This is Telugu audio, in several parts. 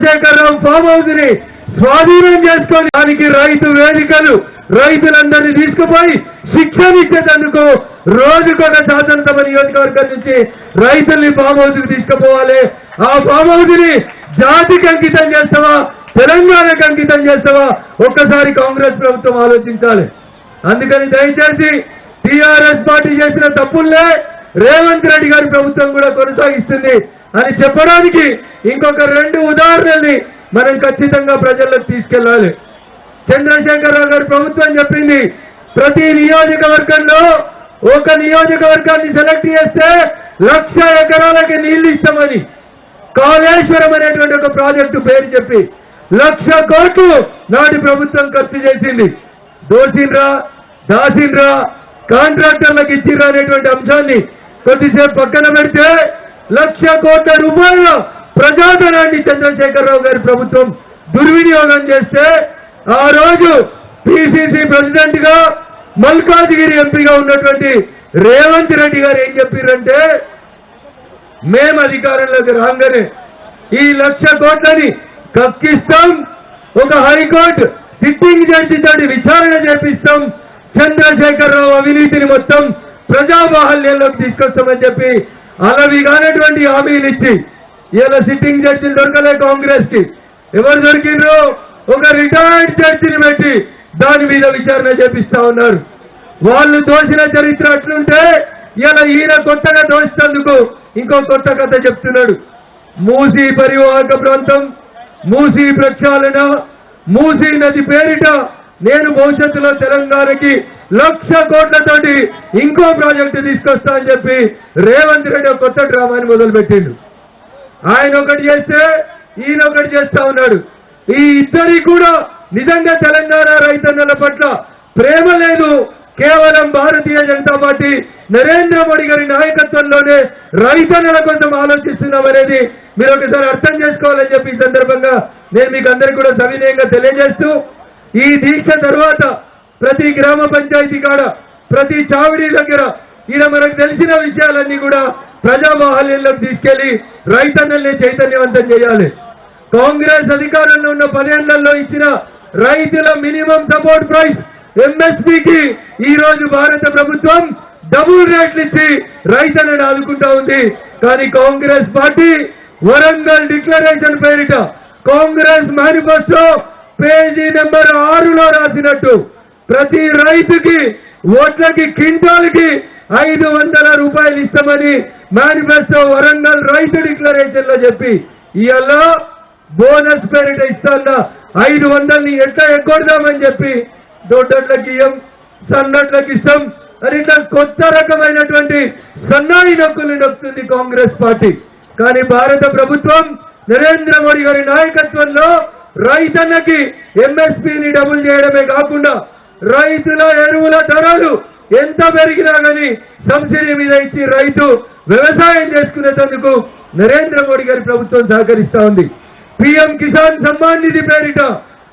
చంద్రశేఖరరావు ఫామ్ హౌస్ని స్వాధీనం చేసుకొని దానికి రైతు వేదికలు రైతులందరినీ తీసుకుపోయి శిక్షణిచ్చేటందుకు రోజుకొక శాసనసభ నియోజకవర్గం నుంచి రైతుల్ని ఫామ్ హౌస్కి తీసుకుపోవాలి. ఆ ఫామ్ హౌస్ని జాతికి అంకితం చేస్తావా? తెలంగాణకు అంకితం చేస్తావా? ఒక్కసారి కాంగ్రెస్ ప్రభుత్వం ఆలోచించాలి. అందుకని దయచేసి టీఆర్ఎస్ పార్టీ చేసిన తప్పుల్లే రేవంత్ రెడ్డి గారి ప్రభుత్వం కూడా కొనసాగిస్తుంది అని చెప్పడానికి ఇంకొక రెండు ఉదాహరణల్ని మనం ఖచ్చితంగా ప్రజల్లోకి తీసుకెళ్ళాలి. చంద్రశేఖరరావు గారి ప్రభుత్వం చెప్పింది ప్రతి నియోజకవర్గంలో ఒక నియోజకవర్గాన్ని సెలెక్ట్ చేస్తే లక్ష ఎకరాలకి నీళ్ళు ఇస్తామని కాళేశ్వరం అనేటువంటి ఒక ప్రాజెక్టు పేరు చెప్పి లక్ష కోట్లు నాటి ప్రభుత్వం ఖర్చు చేసింది. దోసిండ్రా దాసిండ్రా కాంట్రాక్టర్లకు ఇచ్చిర్రా అనేటువంటి అంశాన్ని కొద్దిసేపు పక్కన పెడితే లక్ష కోట్ల రూపాయల ప్రజాధనాన్ని చంద్రశేఖరరావు గారి ప్రభుత్వం దుర్వినియోగం చేస్తే ఆ రోజు పిసిసి ప్రెసిడెంట్గా మల్కాజ్గిరి ఎంపీగా ఉన్నటువంటి రేవంత్ రెడ్డి గారు ఏం చెప్పారంటే మేము అధికారంలోకి రాగానే ఈ లక్ష కోట్లని కక్కిస్తాం ఒక హైకోర్టు సిట్టింగ్ జడ్జి తోటి విచారణ చేపిస్తాం చంద్రశేఖరరావు అవినీతిని మొత్తం ప్రజాబాహల్యంలోకి తీసుకొస్తామని చెప్పి అలవి కానటువంటి హామీలు ఇచ్చి ఇలా సిట్టింగ్ జడ్జిలు దొరకలే కాంగ్రెస్కి ఎవరు దొరికిండ్రు ఒక రిటైర్డ్ జడ్జిని పెట్టి దాని మీద విచారణ చేపిస్తా ఉన్నారు. వాళ్ళు దోషిన చరిత్ర అట్లుంటే ఇలా ఈయన కొత్తగా దోషినందుకు ఇంకో కొత్త కథ చెప్తున్నాడు. మూసీ పరివాహక ప్రాంతం మూసీ ప్రక్షాళన మూసీ నది పేరిట నేను భవిష్యత్తులో తెలంగాణకి లక్ష కోట్లతోటి ఇంకో ప్రాజెక్టు తీసుకొస్తా అని చెప్పి రేవంత్ రెడ్డి కొత్త డ్రామాని మొదలుపెట్టిండు. ఆయన ఒకటి చేస్తే ఈయన ఒకటి చేస్తా ఉన్నాడు. ఈ ఇద్దరి కూడా నిజంగా తెలంగాణ రైతన్నల పట్ల ప్రేమ లేదు. కేవలం భారతీయ జనతా పార్టీ నరేంద్ర మోడీ గారి నాయకత్వంలోనే రైతన్నల కోసం ఆలోచిస్తున్నాం అనేది మీరు ఒకసారి అర్థం చేసుకోవాలని చెప్పి ఈ సందర్భంగా నేను మీకు అందరికీ కూడా సవినయంగా తెలియజేస్తూ ఈ దీక్ష తర్వాత ప్రతి గ్రామ పంచాయతీ కాడ ప్రతి చావిడి దగ్గర ఈయన మనకు తెలిసిన విషయాలన్నీ కూడా ప్రజాబాహల్యంలోకి తీసుకెళ్ళి రైతన్నల్ని చైతన్యవంతం చేయాలి. కాంగ్రెస్ అధికారంలో ఉన్న పదేళ్ళలో ఇచ్చిన రైతుల మినిమం సపోర్ట్ ప్రైస్ ఎంఎస్పికి ఈ రోజు భారత ప్రభుత్వం డబుల్ రేట్లు ఇచ్చి రైతులను ఆదుకుంటా ఉంది. కానీ కాంగ్రెస్ పార్టీ వరంగల్ డిక్లరేషన్ పేరిట కాంగ్రెస్ మేనిఫెస్టో పేజీ నెంబర్ ఆరులో రాసినట్టు. ప్రతి రైతుకి ఓట్లకి క్వింటాల్కి ఐదు వందల రూపాయలు ఇస్తామని మేనిఫెస్టో వరంగల్ రైతు డిక్లరేషన్లో చెప్పి ఇవాళ బోనస్ పేరిట ఇస్తాన్న ఐదు వందల్ని ఎట్లా ఎగ్గొడదామని చెప్పి దొడ్డట్లకి ఇయ్యం సన్నట్లకి ఇస్తాం. అని ఇట్లా కొత్త రకమైనటువంటి సన్నాయి నొక్కులు నొక్కుతుంది కాంగ్రెస్ పార్టీ. కానీ భారత ప్రభుత్వం నరేంద్ర మోడీ గారి నాయకత్వంలో రైతన్నకి ఎంఎస్పీని డబుల్ చేయడమే కాకుండా రైతుల ఎరువుల ధరలు ఎంత పెరిగినా కానీ సబ్సిడీ మీద ఇచ్చి రైతు వ్యవసాయం చేసుకునేటందుకు నరేంద్ర మోడీ గారి ప్రభుత్వం సహకరిస్తా ఉంది. పిఎం కిసాన్ సమ్మాన్ నిధి పేరిట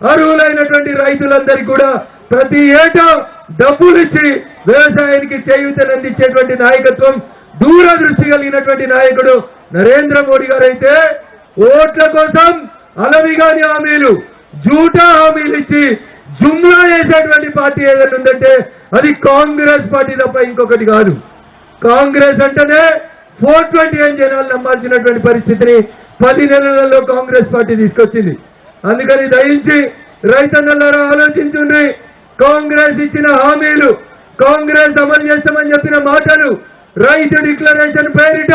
అర్హులైనటువంటి రైతులందరికీ కూడా ప్రతి ఏటా డబ్బులు ఇచ్చి వ్యవసాయానికి చేయూతనందించేటువంటి నాయకత్వం దూరదృష్టి కలిగినటువంటి నాయకుడు నరేంద్ర మోడీ గారు అయితే ఓట్ల కోసం అలవిగాని హామీలు జూటా హామీలు ఇచ్చి జుమ్లా చేసేటువంటి పార్టీ ఏదైనా ఉందంటే అది కాంగ్రెస్ పార్టీ తప్ప ఇంకొకటి కాదు. కాంగ్రెస్ అంటేనే ఫోర్ ట్వంటీ ఏం జనాలు నమ్మాల్సినటువంటి పరిస్థితిని పది నెలలలో కాంగ్రెస్ పార్టీ తీసుకొచ్చింది. అందుకని దయించి రైతన్నలారా ఆలోచించుండ్రి కాంగ్రెస్ ఇచ్చిన హామీలు కాంగ్రెస్ అమలు చేస్తామని చెప్పిన మాటలు రైతు డిక్లరేషన్ పేరిట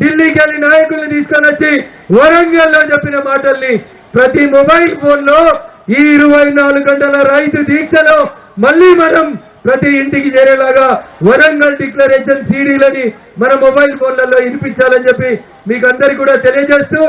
ఢిల్లీకి వెళ్ళి నాయకుల్ని తీసుకొని వచ్చి వరంగల్లో చెప్పిన మాటల్ని ప్రతి మొబైల్ ఫోన్లో ఈ ఇరవై నాలుగు గంటల రైతు దీక్షలో మళ్ళీ మనం ప్రతి ఇంటికి చేరేలాగా వరంగల్ డిక్లరేషన్ సీడీలని మన మొబైల్ ఫోన్లలో వినిపించాలని చెప్పి మీకు అందరికీ కూడా తెలియజేస్తూ